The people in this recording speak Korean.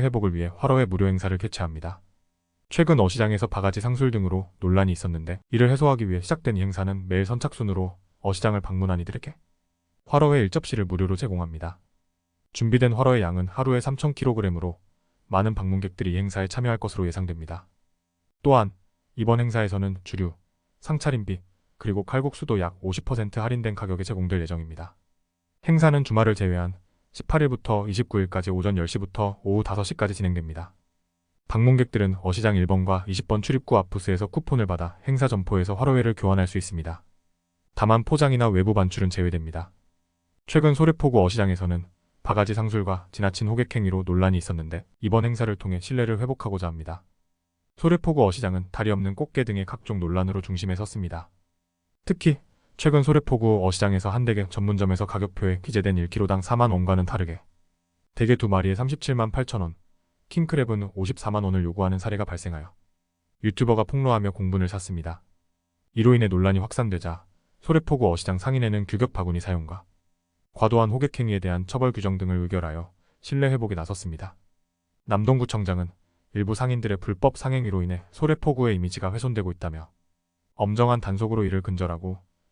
회복을 위해 화로회 무료 행사를 개최합니다. 최근 어시장에서 바가지 상술 등으로 논란이 있었는데 이를 해소하기 위해 시작된 이 행사는 매일 선착순으로 어시장을 방문한 이들에게 화로회 1접시를 무료로 제공합니다. 준비된 화로의 양은 하루에 3,000kg으로 많은 방문객들이 이 행사에 참여할 것으로 예상됩니다. 또한 이번 행사에서는 주류, 상차림비, 그리고 칼국수도 약 50% 할인된 가격에 제공될 예정입니다. 행사는 주말을 제외한 18일부터 29일까지 오전 10시부터 오후 5시까지 진행됩니다. 방문객들은 어시장 1번과 20번 출입구 앞 부스에서 쿠폰을 받아 행사 점포에서 화로회를 교환할 수 있습니다. 다만 포장이나 외부 반출은 제외됩니다. 최근 소래포구 어시장에서는 바가지 상술과 지나친 호객 행위로 논란이 있었는데 이번 행사를 통해 신뢰를 회복하고자 합니다. 소래포구 어시장은 다리 없는 꽃게 등의 각종 논란으로 중심에 섰습니다. 특히 최근 소래포구 어시장에서 한 댁의 전문점에서 가격표에 기재된 1kg당 4만 원과는 다르게 대게 두 마리에 37만 8천 원, 킹크랩은 54만 원을 요구하는 사례가 발생하여 유튜버가 폭로하며 공분을 샀습니다. 이로 인해 논란이 확산되자 소래포구 어시장 상인회는 규격 바구니 사용과 과도한 호객 행위에 대한 처벌 규정 등을 의결하여 신뢰 회복에 나섰습니다. 남동구청장은 일부 상인들의 불법 상행위로 인해 소래포구의 이미지가 훼손되고 있다며 엄정한 단속으로 이를 근절하고